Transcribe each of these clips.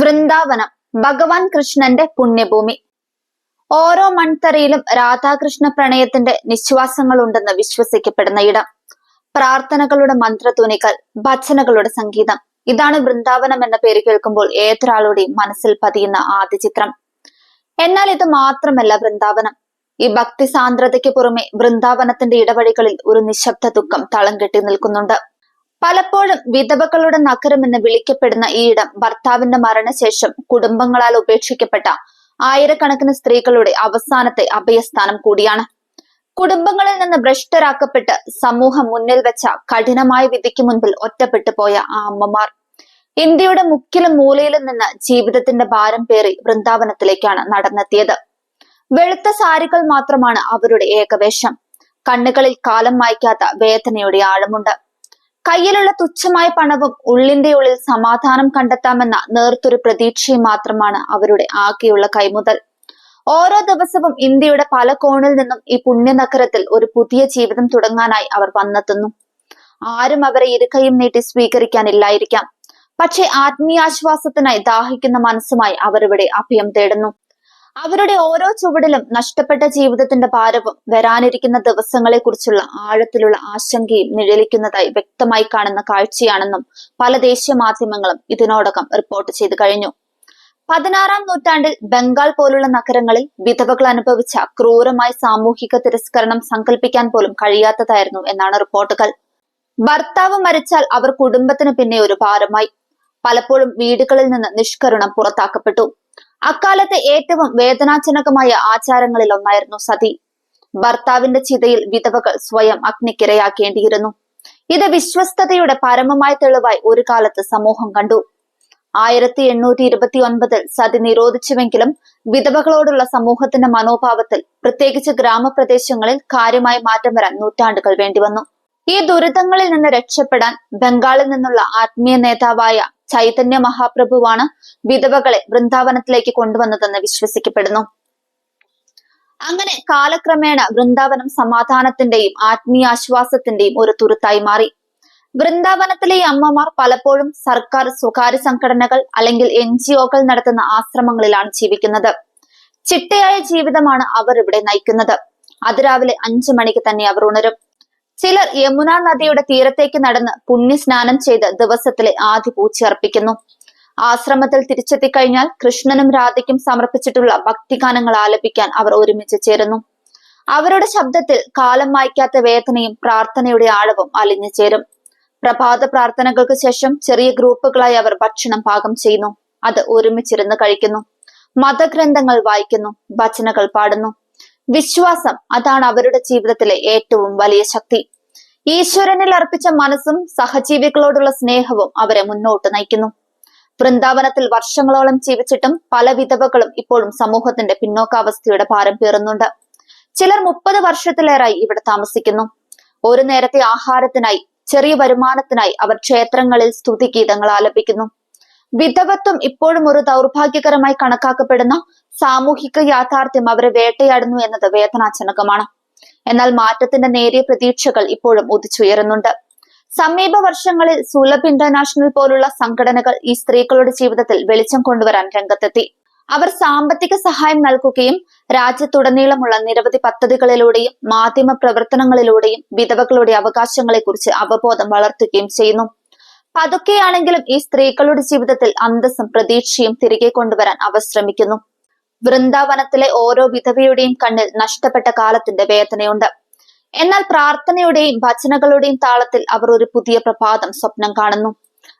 വൃന്ദാവനം ഭഗവാൻ കൃഷ്ണന്റെ പുണ്യഭൂമി. ഓരോ മൺതറയിലും രാധാകൃഷ്ണ പ്രണയത്തിന്റെ നിശ്വാസങ്ങൾ ഉണ്ടെന്ന് വിശ്വസിക്കപ്പെടുന്ന ഇടം. പ്രാർത്ഥനകളുടെ മന്ത്രധ്വനികൾ ഭജനകളുടെ സംഗീതം. ഇതാണ് വൃന്ദാവനം എന്ന പേര് കേൾക്കുമ്പോൾ ഏതൊരാളുടെയും മനസ്സിൽ പതിയുന്ന ആദ്യ ചിത്രം. എന്നാൽ ഇത് മാത്രമല്ല വൃന്ദാവനം. ഈ ഭക്തി സാന്ദ്രതയ്ക്ക് പുറമെ വൃന്ദാവനത്തിന്റെ ഇടവഴികളിൽ ഒരു നിശബ്ദ ദുഃഖം തളം കെട്ടി നിൽക്കുന്നുണ്ട്. പലപ്പോഴും വിധവകളുടെ എന്ന് വിളിക്കപ്പെടുന്ന ഈ ഇടം ഭർത്താവിന്റെ മരണശേഷം കുടുംബങ്ങളാൽ ഉപേക്ഷിക്കപ്പെട്ട ആയിരക്കണക്കിന് സ്ത്രീകളുടെ അവസാനത്തെ അഭയസ്ഥാനം കൂടിയാണ്. കുടുംബങ്ങളിൽ നിന്ന് ഭ്രഷ്ടരാക്കപ്പെട്ട് സമൂഹം മുന്നിൽ വെച്ച കഠിനമായ വിധിക്ക് മുൻപിൽ ഒറ്റപ്പെട്ടു പോയ ആ അമ്മമാർ. ഇന്ത്യയുടെ മുക്കിലും മൂലയിലും നിന്ന് ജീവിതത്തിന്റെ ഭാരം പേറി വൃന്ദാവനത്തിലേക്കാണ് നടന്നെത്തിയത്. വെളുത്ത സാരികൾ മാത്രമാണ് അവരുടെ ഏകവേഷം. കണ്ണുകളിൽ കാലം മായ്ക്കാത്ത വേദനയുടെ ആഴമുണ്ട്. കയ്യിലുള്ള തുച്ഛമായ പണവും ഉള്ളിന്റെ ഉള്ളിൽ സമാധാനം കണ്ടെത്താമെന്ന നേർത്തൊരു പ്രതീക്ഷയും മാത്രമാണ് അവരുടെ ആകെയുള്ള കൈമുതൽ. ഓരോ ദിവസവും ഇന്ത്യയുടെ പല കോണിൽ നിന്നും ഈ പുണ്യനഗരത്തിൽ ഒരു പുതിയ ജീവിതം തുടങ്ങാനായി അവർ വന്നെത്തുന്നു. ആരും അവരെ ഇരുകയും നീട്ടി സ്വീകരിക്കാനില്ലായിരിക്കാം. പക്ഷേ ആത്മീയാശ്വാസത്തിനായി ദാഹിക്കുന്ന മനസ്സുമായി അവരിവിടെ അഭയം തേടുന്നു. അവരുടെ ഓരോ ചുവടിലും നഷ്ടപ്പെട്ട ജീവിതത്തിന്റെ ഭാരവും വരാനിരിക്കുന്ന ദിവസങ്ങളെ കുറിച്ചുള്ള ആഴത്തിലുള്ള ആശങ്കയും നിഴലിക്കുന്നതായി വ്യക്തമായി കാണുന്ന കാഴ്ചയാണെന്നും പല ദേശീയ മാധ്യമങ്ങളും ഇതിനോടകം റിപ്പോർട്ട് ചെയ്തു കഴിഞ്ഞു. പതിനാറാം നൂറ്റാണ്ടിൽ ബംഗാൾ പോലുള്ള നഗരങ്ങളിൽ വിധവകൾ അനുഭവിച്ച ക്രൂരമായ സാമൂഹിക തിരസ്കരണം സങ്കല്പിക്കാൻ പോലും കഴിയാത്തതായിരുന്നു എന്നാണ് റിപ്പോർട്ടുകൾ ഭർത്താവ് മരിച്ചാൽ അവർ കുടുംബത്തിന് പിന്നെ ഒരു ഭാരമായി. പലപ്പോഴും വീടുകളിൽ നിന്ന് നിഷ്കരുണം പുറത്താക്കപ്പെട്ടു. അക്കാലത്തെ ഏറ്റവും വേദനാജനകമായ ആചാരങ്ങളിൽ ഒന്നായിരുന്നു സതി. ഭർത്താവിന്റെ ചിതയിൽ വിധവകൾ സ്വയം അഗ്നിക്കിരയാക്കേണ്ടിയിരുന്നു. ഇത് വിശ്വസ്തതയുടെ പരമമായ തെളിവായി ഒരു കാലത്ത് സമൂഹം കണ്ടു. ആയിരത്തി എണ്ണൂറ്റി ഇരുപത്തി ഒൻപതിൽ സതി നിരോധിച്ചുവെങ്കിലും വിധവകളോടുള്ള സമൂഹത്തിന്റെ മനോഭാവത്തിൽ പ്രത്യേകിച്ച് ഗ്രാമപ്രദേശങ്ങളിൽ കാര്യമായ മാറ്റം വരാൻ നൂറ്റാണ്ടുകൾ വേണ്ടിവന്നു. ഈ ദുരിതങ്ങളിൽ നിന്ന് രക്ഷപ്പെടാൻ ബംഗാളിൽ നിന്നുള്ള ആത്മീയ നേതാവായ ചൈതന്യ മഹാപ്രഭുവാണ് വിധവകളെ വൃന്ദാവനത്തിലേക്ക് കൊണ്ടുവന്നതെന്ന് വിശ്വസിക്കപ്പെടുന്നു. അങ്ങനെ കാലക്രമേണ വൃന്ദാവനം സമാധാനത്തിന്റെയും ആത്മീയ ആശ്വാസത്തിന്റെയും ഒരു തുരുത്തായി മാറി. വൃന്ദാവനത്തിലെ അമ്മമാർ പലപ്പോഴും സർക്കാർ സ്വകാര്യ സംഘടനകൾ അല്ലെങ്കിൽ എൻ ജി ഒകൾ നടത്തുന്ന ആശ്രമങ്ങളിലാണ് ജീവിക്കുന്നത്. ചിട്ടയായ ജീവിതമാണ് അവർ ഇവിടെ നയിക്കുന്നത്. അതിരാവിലെ അഞ്ചു മണിക്ക് തന്നെ അവർ ഉണരും. ചിലർ യമുന നദിയുടെ തീരത്തേക്ക് നടന്ന് പുണ്യസ്നാനം ചെയ്ത് ദിവസത്തിലെ ആദ്യ പൂച്ചയർപ്പിക്കുന്നു ആശ്രമത്തിൽ തിരിച്ചെത്തിക്കഴിഞ്ഞാൽ കൃഷ്ണനും രാധയ്ക്കും സമർപ്പിച്ചിട്ടുള്ള ഭക്തിഗാനങ്ങൾ ആലപിക്കാൻ അവർ ഒരുമിച്ച് ചേരുന്നു. അവരുടെ ശബ്ദത്തിൽ കാലം മായ്ക്കാത്ത വേദനയും പ്രാർത്ഥനയുടെ ആഴവും അലിഞ്ഞു ചേരും. പ്രഭാത പ്രാർത്ഥനകൾക്ക് ശേഷം ചെറിയ ഗ്രൂപ്പുകളായി അവർ ഭക്ഷണം പാകം ചെയ്യുന്നു. അത് ഒരുമിച്ചിരുന്ന് കഴിക്കുന്നു. മതഗ്രന്ഥങ്ങൾ വായിക്കുന്നു. ഭജനകൾ പാടുന്നു. വിശ്വാസം അതാണ് അവരുടെ ജീവിതത്തിലെ ഏറ്റവും വലിയ ശക്തി. ഈശ്വരനിൽ അർപ്പിച്ച മനസ്സും സഹജീവികളോടുള്ള സ്നേഹവും അവരെ മുന്നോട്ട് നയിക്കുന്നു. വൃന്ദാവനത്തിൽ വർഷങ്ങളോളം ജീവിച്ചിട്ടും പല വിധവകളും ഇപ്പോഴും സമൂഹത്തിന്റെ പിന്നോക്കാവസ്ഥയുടെ ഭാരം പേറുന്നുണ്ട്. ചിലർ മുപ്പത് വർഷത്തിലേറായി ഇവിടെ താമസിക്കുന്നു. ഒരു നേരത്തെ ആഹാരത്തിനായി ചെറിയ വരുമാനത്തിനായി അവർ ക്ഷേത്രങ്ങളിൽ സ്തുതിഗീതങ്ങൾ ആലപിക്കുന്നു. വിധവത്വം ഇപ്പോഴും ഒരു ദൗർഭാഗ്യകരമായി കണക്കാക്കപ്പെടുന്ന സാമൂഹിക യാഥാർത്ഥ്യം അവരെ വേട്ടയാടുന്നു എന്നത് വേദനാജനകമാണ്. എന്നാൽ മാറ്റത്തിന്റെ നേരിയ പ്രതീക്ഷകൾ ഇപ്പോഴും ഉദിച്ചുയരുന്നുണ്ട്. സമീപ വർഷങ്ങളിൽ സുലഭ് ഇന്റർനാഷണൽ പോലുള്ള സംഘടനകൾ ഈ സ്ത്രീകളുടെ ജീവിതത്തിൽ വെളിച്ചം കൊണ്ടുവരാൻ രംഗത്തെത്തി. അവർ സാമ്പത്തിക സഹായം നൽകുകയും രാജ്യത്തുടനീളമുള്ള നിരവധി പദ്ധതികളിലൂടെയും മാധ്യമ പ്രവർത്തനങ്ങളിലൂടെയും വിധവകളുടെ അവകാശങ്ങളെക്കുറിച്ച് അവബോധം വളർത്തുകയും ചെയ്യുന്നു. പതുക്കെയാണെങ്കിലും ഈ സ്ത്രീകളുടെ ജീവിതത്തിൽ അന്തസ്സും പ്രതീക്ഷയും തിരികെ കൊണ്ടുവരാൻ അവർ ശ്രമിക്കുന്നു. വൃന്ദാവനത്തിലെ ഓരോ വിധവയുടെയും കണ്ണിൽ നഷ്ടപ്പെട്ട കാലത്തിന്റെ വേദനയുണ്ട്. എന്നാൽ പ്രാർത്ഥനയുടെയും ഭജനകളുടെയും താളത്തിൽ അവർ ഒരു പുതിയ പ്രഭാതം സ്വപ്നം കാണുന്നു.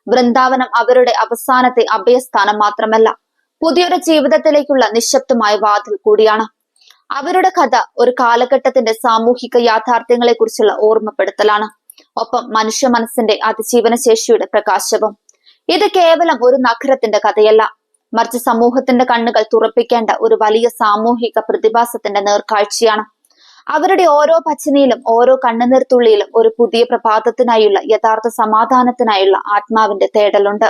വൃന്ദാവനം അവരുടെ അവസാനത്തെ അഭയസ്ഥാനം മാത്രമല്ല പുതിയൊരു ജീവിതത്തിലേക്കുള്ള നിശബ്ദമായ വാതിൽ കൂടിയാണ്. അവരുടെ കഥ ഒരു കാലഘട്ടത്തിന്റെ സാമൂഹിക യാഥാർത്ഥ്യങ്ങളെ കുറിച്ചുള്ള ഓർമ്മപ്പെടുത്തലാണ്. ഒപ്പം മനുഷ്യ മനസ്സിന്റെ അതിജീവന ശേഷിയുടെ പ്രകാശവും. ഇത് കേവലം ഒരു നഗരത്തിന്റെ കഥയല്ല. മറിച്ച് സമൂഹത്തിന്റെ കണ്ണുകൾ തുറപ്പിക്കേണ്ട ഒരു വലിയ സാമൂഹിക പ്രതിഭാസത്തിന്റെ നേർക്കാഴ്ചയാണ്. അവരുടെ ഓരോ ഭജനയിലും ഓരോ കണ്ണുനീർത്തുള്ളിയിലും ഒരു പുതിയ പ്രഭാതത്തിനായുള്ള യഥാർത്ഥ സമാധാനത്തിനായുള്ള ആത്മാവിന്റെ തേടലുണ്ട്.